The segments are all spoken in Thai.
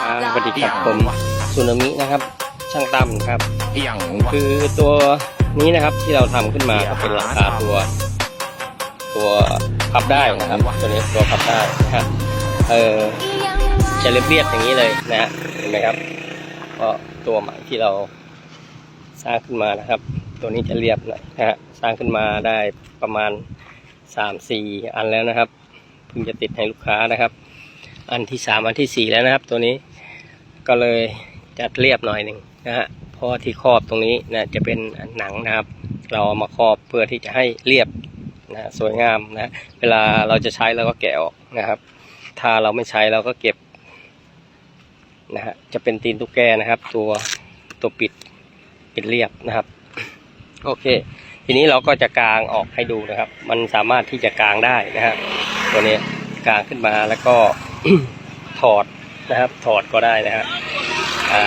อ่าสวัสดีครับผมซูนามินะครับ ช่างตั้มครับอย่างวะคือตัวนี้นะครับที่เราทำขึ้นมาก็เป็นหลังคาตัว ตัวพับได้นะครับตัวนี้ตัวพับได้นะครับเออจะเรียบๆอย่างนี้เลยนะฮะเห็นไหมครับก็ตัวใหม่ที่เราสร้างขึ้นมานะครับ ตัวนี้จะเรียบหน่อยนะฮะสร้างขึ้นมาได้ประมาณสามสี่อันแล้วนะครับเพิ่งจะติดให้ลูกค้านะครับ อันที่สามอันที่สี่แล้วนะครับ ตัวนี้ก็เลยจัดเรียบหน่อยหนึ่งนะฮะเพราะที่ครอบตรงนี้นะจะเป็นหนังนะครับ เราเอามาครอบเพื่อที่จะให้เรียบนะสวยงามนะ เวลาเราจะใช้เราก็แกะออกนะครับ ถ้าเราไม่ใช้เราก็เก็บนะฮะจะเป็นตีนตุ๊กแกนะครับ ตัวตัวปิดปิดเรียบนะครับ โอเค ทีนี้เราก็จะกางออกให้ดูนะครับ มันสามารถที่จะกางได้นะฮะตัวนี้กางขึ้นมาแล้วก็ ถอดนะครับ ถอดก็ได้นะฮะอ่า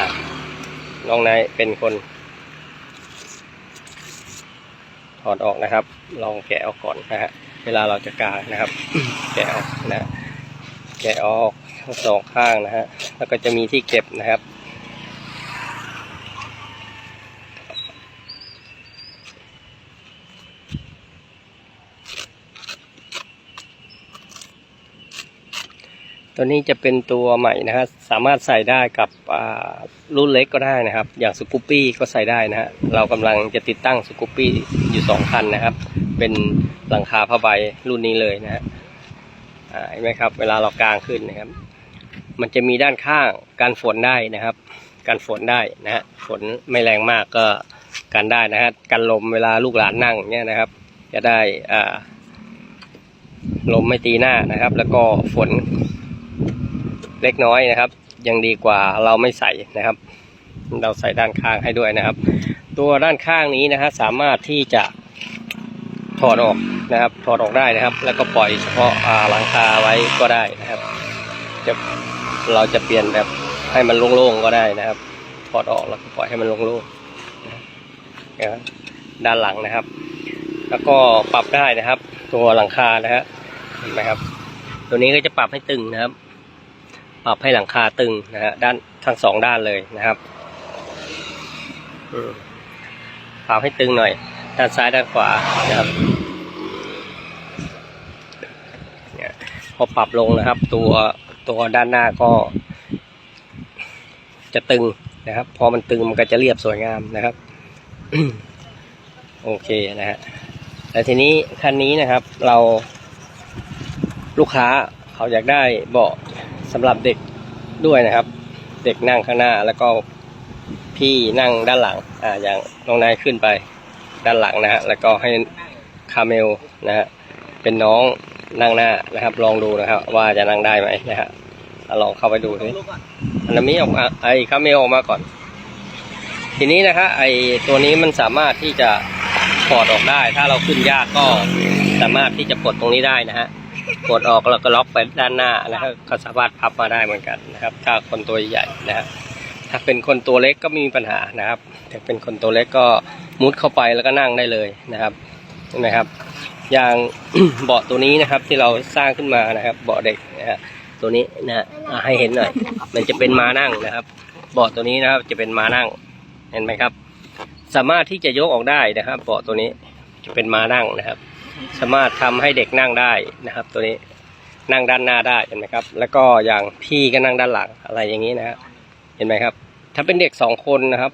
น้องนายเป็นคน ถอดออกนะครับ ลองแกะออกก่อนนะฮะเวลาเราจะกางนะครับ แกะออกนะ แกะออกสองข้างนะฮะแล้วก็จะมีที่เก็บนะครับ ตัวนี้จะเป็นตัวใหม่นะฮะสามารถใส่ได้กับรุ่นเล็กก็ได้นะครับ อย่างสกูปปี้ก็ใส่ได้นะฮะเรากำลังจะติดตั้งสกูปปี้อยู่สองคันนะครับ เป็นหลังคาผ้าใบรุ่นนี้เลยนะฮะเห็นไหมครับ เวลาเรากางขึ้นนะครับ มันจะมีด้านข้างการฝนได้นะครับ การฝนได้นะฮะฝนไม่แรงมากก็กันได้นะฮะกันลมเวลาลูกหลานนั่งเนี่ยนะครับ จะได้ลมไม่ตีหน้านะครับ แล้วก็ฝน เล็กน้อยนะครับ ยังดีกว่าเราไม่ใส่นะครับ เราใส่ด้านข้างให้ด้วยนะครับ ตัวด้านข้างนี้นะฮะสามารถที่จะถอดออกนะครับ ถอดออกได้นะครับ แล้วก็ปล่อยเฉพาะหลังคาไว้ก็ได้นะครับจะเราจะเปลี่ยนแบบให้มันโล่งๆก็ได้นะครับ ถอดออกแล้วก็ปล่อยให้มันโล่งๆนะครับด้านหลังนะครับ แล้วก็ปรับได้นะครับ ตัวหลังคานะฮะเห็นไหมครับ ตัวนี้ก็จะปรับให้ตึงนะครับ ปรับให้หลังคาตึงนะฮะด้านทั้งสองด้านเลยนะครับอืมปรับให้ตึงหน่อย ด้านซ้ายด้านขวานะครับพอปรับลงนะครับ ตัวตัวด้านหน้าก็ จะตึงนะครับ พอมันตึงมันก็จะเรียบสวยงามนะครับ โอเคนะฮะแต่ทีนี้คันนี้นะครับ เราลูกค้าเขาอยากได้เบาะ สำหรับเด็กด้วยนะครับ เด็กนั่งข้างหน้าแล้วก็พี่นั่งด้านหลัง อ่าอย่างน้องนายขึ้นไปด้านหลังนะฮะแล้วก็ให้คาเมลนะฮะเป็นน้องนั่งหน้านะครับ ลองดูนะครับ ว่าจะนั่งได้ไหมนะฮะลองเข้าไปดูสิอันนามิออกมาไอ้คาเมลออกมาก่อน ทีนี้นะฮะไอ้ตัวนี้มันสามารถที่จะถอดออกได้ ถ้าเราขึ้นยากก็สามารถที่จะปลดตรงนี้ได้นะฮะ กดออกแล้วก็ล็อกไปด้านหน้านะครับก็สามารถพับมาได้เหมือนกันนะครับ ถ้าคนตัวใหญ่นะครับถ้าเป็นคนตัวเล็กก็ไม่มีปัญหานะครับ แต่เป็นคนตัวเล็กก็มุดเข้าไปแล้วก็นั่งได้เลยนะครับนไหมครับ อย่างเบาะตัวนี้นะครับที่เราสร้างขึ้นมานะครับ เบาะเด็กนะฮะตัวนี้นะฮะอะให้เห็นหน่อย มันจะเป็นม้านั่งนะครับ เบาะตัวนี้นะครับจะเป็นม้านั่งเห็นไหมครับ สามารถที่จะยกออกได้นะครับ เบาะตัวนี้จะเป็นม้านั่งนะครับ สามารถทำให้เด็กนั่งได้นะครับ ตัวนี้นั่งด้านหน้าได้เห็นไหมครับ แล้วก็อย่างพี่ก็นั่งด้านหลังอะไรอย่างนี้นะฮะเห็นไหมครับ ถ้าเป็นเด็กสองคนนะครับ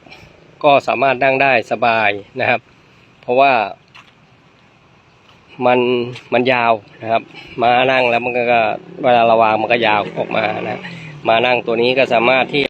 ก็สามารถนั่งได้สบายนะครับ เพราะว่า มันมันยาวนะครับ มานั่งแล้วมันก็เวลาราวางมันก็ยาวออกมานะมานั่งตัวนี้ก็สามารถที่